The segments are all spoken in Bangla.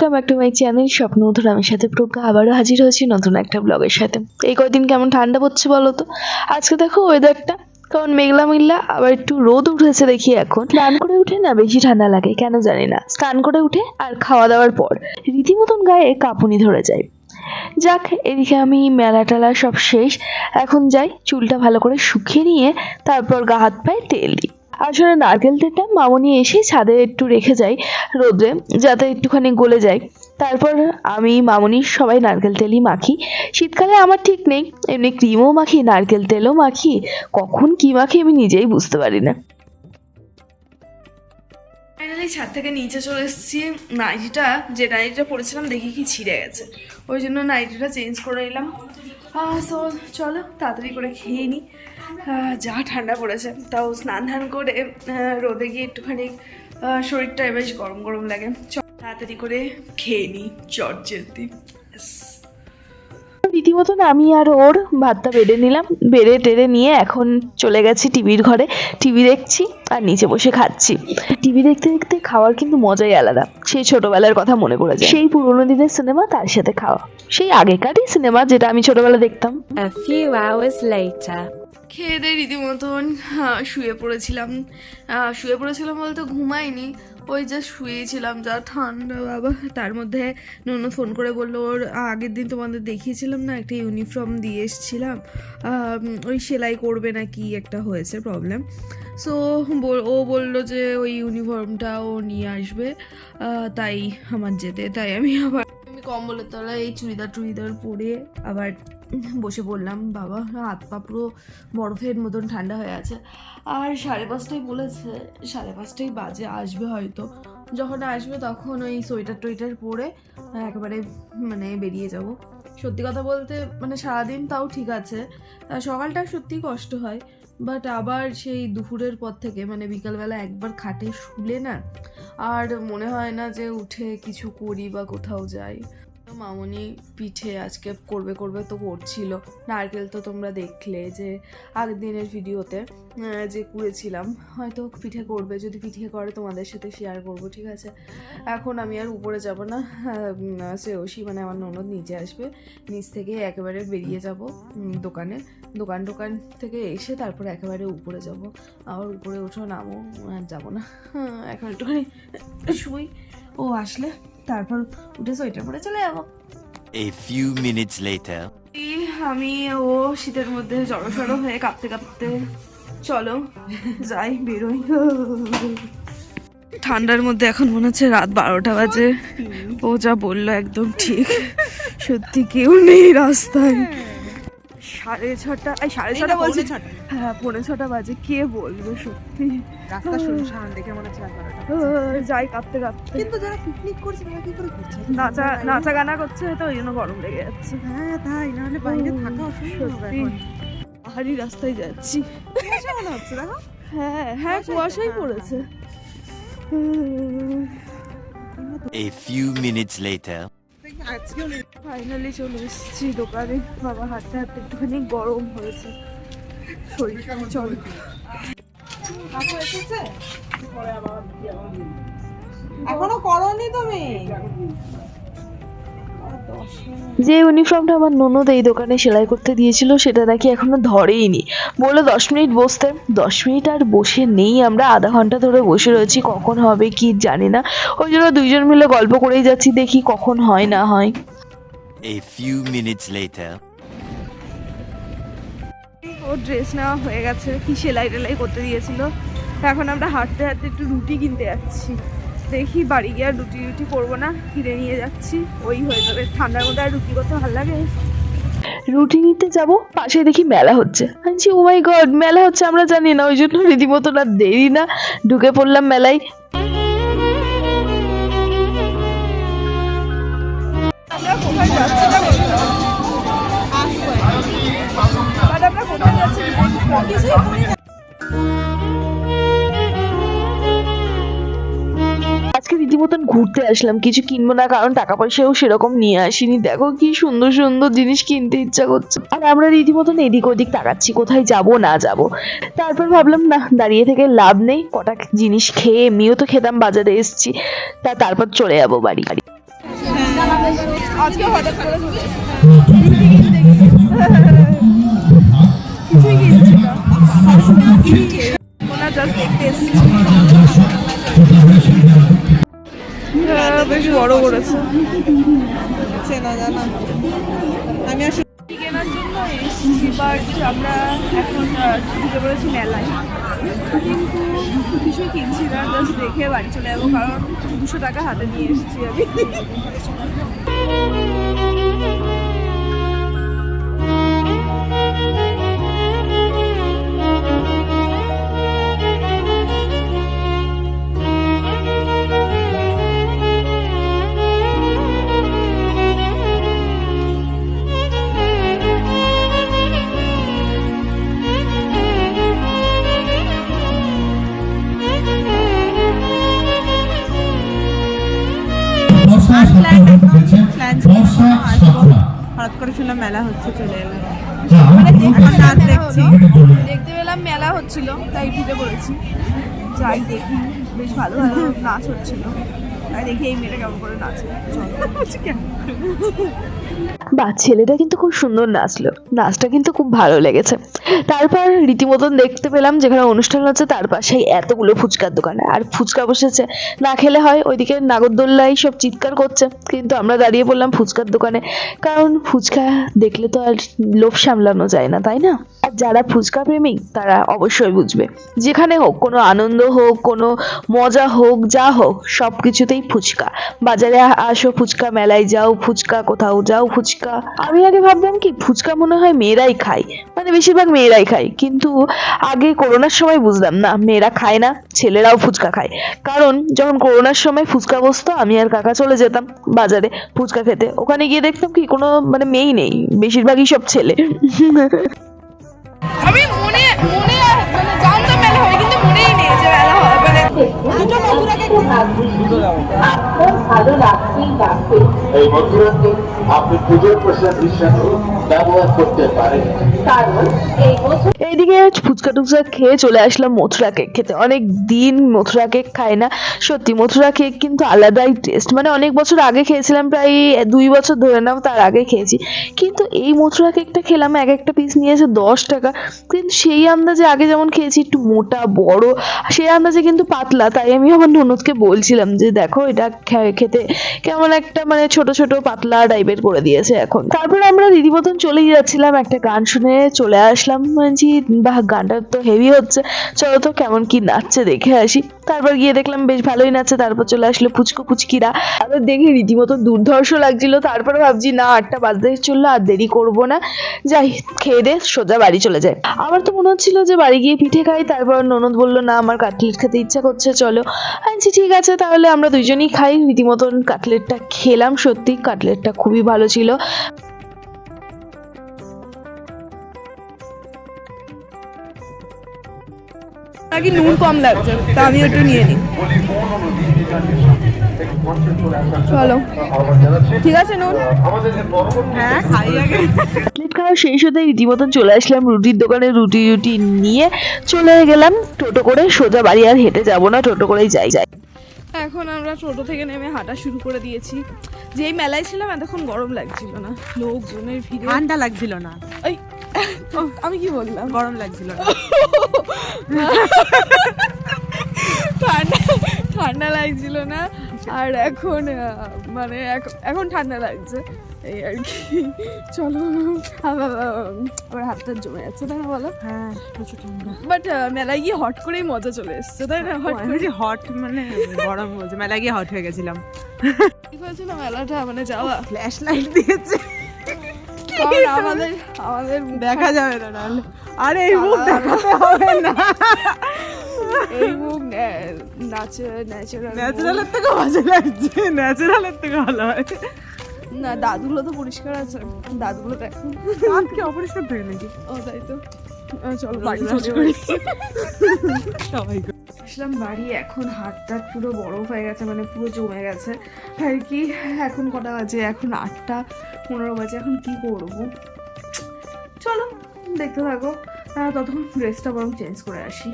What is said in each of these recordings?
Welcome back to my channel স্বপ্ন আমি সাথে প্রজ্ঞা, আবারও হাজির হয়েছি নতুন একটা ব্লগের সাথে। এই কয়দিন কেমন ঠান্ডা পড়ছে বলো তো? আজকে দেখো ওয়েদারটা কারণ মেঘলা মেঘলা, আবার একটু রোদ উঠেছে দেখি এখন। স্নান করে উঠে না বেশি ঠান্ডা লাগে, কেন জানি না। স্নান করে উঠে আর খাওয়া দাওয়ার পর রীতিমতন গায়ে কাঁপুনি ধরে যায়। যাক, এদিকে আমি মেলা টেলা সব শেষ। এখন যাই, চুলটা ভালো করে শুকিয়ে নিয়ে তারপর গা হাত পায়ে তেল দিই। আসলে নারকেল তেলটা মামনি এসে ছাদে একটু রেখে যাই রোদে যাতে একটুখানি গলে যায়। তারপর আমি, মামনি সবাই নারকেল তেলই মাখি। শীতকালে আমার ঠিক নেই, এমনি ক্রিমও মাখি, নারকেল তেলও মাখি। কখন কি মাখি আমি নিজেই বুঝতে পারি না। ফাইনালি ছাদ থেকে নিচে চলে এসেছি। নাইটিটা, যে নাইটিটা পরেছিলাম, দেখি কি ছিঁড়ে গেছে। ওই জন্য নাইটিটা চেঞ্জ করে নিলাম। চলো, তাড়াতাড়ি করে খেয়ে নিই যা ঠান্ডা পড়েছে, তাও স্নান ধান করে রোদে গিয়ে একটুখানি শরীরটা বেশ গরম গরম লাগে। তাড়াতাড়ি করে খেয়ে নিই চট জলদি। রীতিমতন আমি আর ওর ভাতটা বেড়ে নিলাম বেড়ে টেড়ে নিয়ে এখন চলে গেছি টিভির ঘরে। টিভি দেখছি আর নিচে বসে খাচ্ছি। টিভি দেখতে দেখতে খাওয়ার কিন্তু মজাই আলাদা। সেই ছোটবেলার কথা মনে পড়ে যায়। সেই পুরোনো দিনের সিনেমা তার সাথে খাওয়া। সেই আগেকারই সিনেমা যেটা আমি ছোটবেলা দেখতাম। A few hours later. খেয়ে দিয়ে রীতিমতন হ্যাঁ, শুয়ে পড়েছিলাম। শুয়ে পড়েছিলাম বলতে ঘুমাইনি। ওই যে শুয়েছিলাম, যা ঠান্ডা, বাবা। তার মধ্যে নুনু ফোন করে বলল, ওর আগের দিন তোমাদের দেখিয়েছিলাম না, একটা ইউনিফর্ম দিয়ে এসেছিলাম। ওই সেলাই করবে না কি একটা হয়েছে প্রবলেম সো ও বলল যে ওই ইউনিফর্মটা ও নিয়ে আসবে তাই আমার যেতে, তাই আমি আবার আমি কম্বলের তলায় এই চুড়িদার টুড়িদার পরে আবার বসে পড়লাম বাবা, হাত পা পুরো বরফের মতন ঠান্ডা হয়ে আছে। আর সাড়ে পাঁচটায় বলেছে, সাড়ে পাঁচটায় বাজে, আসবে হয়তো। যখন আসবে তখন ওই সোয়েটার টোয়েটার পরে একেবারে মানে বেরিয়ে যাব। সত্যি কথা বলতে মানে সারাদিন তাও ঠিক আছে। সকালটা সত্যি কষ্ট হয় বাট আবার সেই দুপুরের পর থেকে মানে বিকালবেলা একবার খাটে শুলে না, আর মনে হয় না যে উঠে কিছু করি বা কোথাও যাই। মামনি পিঠে আজকে করবে করবে তো করছিল। নারকেল তো তোমরা দেখলে যে আগের দিনের ভিডিওতে যে কুড়েছিলাম হয়তো পিঠে করবে যদি পিঠে করে তোমাদের সাথে শেয়ার করব ঠিক আছে? এখন আমি আর উপরে যাব না। শ্রেয়সী মানে আমার ননদ নিচে আসবে। নিচ থেকে একেবারে বেরিয়ে যাব দোকানে। দোকান টোকান থেকে এসে তারপরে একেবারে উপরে যাব। আবার উপরে উঠো নামো আর যাব না। হ্যাঁ, এখন একটুখানি শুই। ও আসলে তারপর উঠে সোয়েটার পরে চলে যাব। A few minutes later. আমি ও শীতের মধ্যে জড়সড় হয়ে কাঁপতে কাঁপতে চলো যাই বেরোই। ঠান্ডার মধ্যে এখন মনে হচ্ছে রাত বারোটা বাজে। ও যা বলল একদম ঠিক। সত্যি কেউ নেই রাস্তায়। সাড়ে ছটা এই সাড়ে ছটা বলছে হ্যাঁ পৌনে ছটা বাজে। কে বলবে সত্যি? রাস্তা শুনশান দেখে মনে হচ্ছে যাই কাঁপতে কাঁপতে কিন্তু যারা পিকনিক করছে তারা কি করে করছে নাচা নাচা গানা করছে তো ওই জন্য গরম লেগে যাচ্ছে। হ্যাঁ তাই নাহলে বাইরে থাকা অসম্ভব সত্যি। পাহাড়ি রাস্তায় যাচ্ছি। মনে হচ্ছে দেখো। হ্যাঁ হ্যাঁ কুয়াশাই পড়েছে। A few minutes later. আজকেও ফাইনালি চলে এসেছি দোকানে। বাবা হাঁটতে হাঁটতে একটুখানি গরম হয়েছে। শরীর চল। এখনও করনি তুমি? যে ইউনিফর্মটা আমার ননদ এই দোকানে সেলাই করতে দিয়েছিল সেটা নাকি এখনও ধরেইনি। বলে দশ মিনিট বসতে। দশ মিনিট আর বসে নেই আমরা আধা ঘণ্টা ধরে বসে রয়েছি কখন হবে কি জানি না। ওই জন্য দুইজন মিলে গল্প করেই যাচ্ছি দেখি কখন হয় না হয়। A few minutes later. ওর ড্রেস নেওয়া হয়ে গেছে কি সেলাই টেলাই করতে দিয়েছিল। এখন আমরা হাঁটতে হাঁটতে একটু রুটি কিনতে যাচ্ছি। দেখি বাড়ি গিয়ে আর রুটি রুটি করব না কিনে নিয়ে যাচ্ছি। ওই হয়ে যাবে। ঠান্ডার মধ্যে আর রুটি করতে ভালো লাগে। রুটি নিতে যাব? পাশে দেখি মেলা হচ্ছে। ও মাই গড মেলা হচ্ছে, আমরা জানি না। ওই জন্য রীতিমতো না দেরি না। ঢুকে পড়লাম মেলায়। ঘুরতে আসলাম কিছু কিনবো না কারণ টাকা পয়সাও সেরকম নিয়ে আসিনি। দেখো কি সুন্দর সুন্দর জিনিস কিনতে ইচ্ছা করছে। আর আমরা রীতিমতন এদিক ওদিক তাকাচ্ছি কোথায় যাব না যাব। তারপর ভাবলাম না দাঁড়িয়ে থেকে লাভ নেই কটা জিনিস খেয়ে এমনিও তো খেতাম বাজারে এসেছি। তা তারপর চলে যাব বাড়ি। আজকে হঠাৎ করে চলে কিছুই কিনছি না। ওনা জাস্ট দেখতে এসেছি। বেশ বড় করেছে। চেনা জানা আমি আসলে কেনার জন্য এসেছি আমরা এখন ঢুকে পড়েছি মেলায়। কিন্তু কিছুই কিনছি না জাস্ট দেখে বাড়ি চলে যাব কারণ দুশো টাকা হাতে নিয়ে এসেছি আমি। প্ল্যান হঠাৎ করে শুনলাম মেলা হচ্ছে চলে এলাম এখন নাচ দেখছি। দেখতে পেলাম মেলা হচ্ছিল তাই ঢুকে পড়েছি। যাই দেখি বেশ ভালো ভালো নাচ হচ্ছিল। বা, ছেলেটা কিন্তু খুব সুন্দর নাচলো। নাচটা কিন্তু খুব ভালো লেগেছে। তারপর রীতিমতন দেখতে পেলাম যেখানে অনুষ্ঠান হচ্ছে, তার পাশেই এতগুলো ফুচকার দোকানে। আর ফুচকা বসেছে। না খেলে হয়, ওইদিকে নাগরদোল্লাই সব চিৎকার করছে। কিন্তু আমরা দাঁড়িয়ে পড়লাম ফুচকার দোকানে। কারণ ফুচকা দেখলে তো আর লোভ সামলানো যায় না, তাই না? আর যারা ফুচকা প্রেমিক, তারা অবশ্যই বুঝবে। যেখানে হোক, কোনো আনন্দ হোক, কোনো মজা হোক, যা হোক সব কিছুতেই ফুচকা। বাজারে আসো, ফুচকা মেলায় যাও, ফুচকা কোথাও যাও, ফুচকা। আমি আগে ভাবতাম কি, ফুচকা মনে হয় মেয়েরাই খায়। মানে বেশিরভাগ মেয়েরাই খায়। কিন্তু আগে করোনার সময় বুঝলাম না, মেয়েরা খায় না, ছেলেরাও ফুচকা খায়। কারণ যখন করোনার সময় ফুচকা বসতো, আমি আর কাকা চলে যেতাম বাজারে ফুচকা খেতে। ওখানে গিয়ে দেখতাম কি, কোনো মানে মেয়েই নেই, বেশিরভাগই সব ছেলে। আমি মনে এইদিকে ফুচকা টুচকা খেয়ে চলে আসলাম মথুরা কেক খেতে। অনেক দিন মথুরা কেক খাই না। সত্যি, মথুরা কেক কিন্তু আলাদাই টেস্ট মানে অনেক বছর আগে খেয়েছিলাম, প্রায় দুই বছর ধরে নাও তার আগে খেয়েছি। কিন্তু এই মথুরা কেকটা খেলাম, এক একটা পিস নিয়েছে দশ টাকা। কিন্তু সেই আন্দাজে আগে যেমন খেয়েছি, একটু মোটা, বড় সেই আন্দাজে কিন্তু পাতলা, তাই আমি আমার ননদকে বলছিলাম যে, দেখো, এটা খেতে কেমন একটা মানে ছোট ছোট, পাতলা টাইপের করে দিয়েছে এখন। তারপরে আমরা রীতিমতন চলেই যাচ্ছিলাম, একটা গান শুনে চলে আসলাম। বলছি, বাহ, গানটা তো হেভি হচ্ছে। চলো তো কেমন কি নাচছে দেখে আসি। তারপর গিয়ে দেখলাম বেশ ভালোই নাচছে তারপর চলে আসলো পুচকো পুচকিরা। তাদের দেখে রীতিমতো দুর্ধর্ষ লাগছিল, তারপর ভাবছি, না, আটটা বাজতে চলল, আর দেরি করব না। যাই, খেয়ে দে, সোজা বাড়ি চলে যায়। আমার তো মনে হচ্ছিল যে বাড়ি গিয়ে পিঠে খাই, তারপর ননদ বলল, না, আমার কাটলেট খেতে ইচ্ছা করছে, চলো। আচ্ছা ঠিক আছে, তাহলে আমরা দুজনেই খাই। রীতিমতন কাটলেটটা খেলাম, সত্যি, কাটলেটটা খুবই ভালো ছিল। নাকি নুন কম লাগছে তা আমি একটু নিয়ে নিই। চলো। ঠিক আছে নুন। হ্যাঁ খাই আগে। কাটলেট খাওয়া শেষ হতে রীতিমতন চলে আসলাম রুটির দোকানে রুটি রুটি নিয়ে চলে গেলাম টোটো করে সোজা বাড়ি আর হেঁটে যাব না টোটো করেই যাই যাই। এখন আমরা টোটো থেকে নেমে হাঁটা শুরু করে দিয়েছি। যেই মেলায় ছিলাম এতক্ষণ গরম লাগছিল না। লোকজনের ভিড় ঠান্ডা লাগছিল না। এই, আমি কি বললাম? গরম লাগছিল না। ঠান্ডা ঠান্ডা লাগছিল না। আর এখন মানে এখন- ঠান্ডা লাগছে। এই আর কি। চলো আমার হাতটা জমে যাচ্ছে তাই না বলো? হ্যাঁ প্রচুর ঠান্ডা। বাট মেলায় গিয়ে হট করেই মজা চলে এসছে তাই না? হট করে হট মানে গরম বলছে মেলা গিয়ে হট হয়ে গেছিলাম। কি হয়েছিল মেলাটা? মানে যাওয়া? ফ্ল্যাশ লাইট দিয়েছে। আমাদের আমাদের দেখা যাবে না নাহলে আরে এই মুখ দেখাতে হবে না। এই মুখ ন্যাচারাল ন্যাচারালের থেকে ভালো লাগছে ন্যাচারালের থেকে ভালো হয়। না দাদুগুলো তো পরিষ্কার আছে। দাদুগুলো দেখো। দাঁতকে অপরিষ্কার থাকে নাকি? ও তাই তো। চলো বাড়ি করি। সবাই আসলাম বাড়ি এখন হাতটা পুরো বরফ হয়ে গেছে মানে পুরো জমে গেছে। আর কি এখন কটা বাজে? এখন আটটা পনেরো বাজে এখন কি করব? চলো দেখতে থাকো। ততক্ষণ ড্রেসটা বরং চেঞ্জ করে আসি।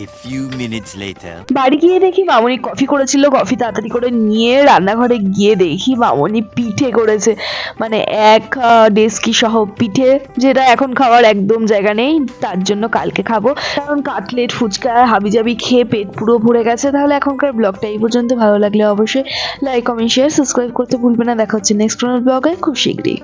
A few minutes later. বাড়ি গিয়ে দেখি মামনি কফি করেছিল, কফি তাড়াতাড়ি করে নিয়ে রান্নাঘরে গিয়ে দেখি মামনি পিঠে করেছে। মানে এক ডেস্কি সহ পিঠে, যেটা এখন খাওয়ার একদম জায়গা নেই, তার জন্য কালকে খাব। কারণ কাটলেট ফুচকা, হাবিজাবি খেয়ে পেট পুরো ভরে গেছে, তাহলে এখনকার ব্লগটা এই পর্যন্ত। ভালো লাগলে অবশ্যই লাইক কমেন্ট শেয়ার সাবস্ক্রাইব করতে ভুলবে না। দেখা হচ্ছে নেক্সট ব্লগে খুব শীঘ্রই।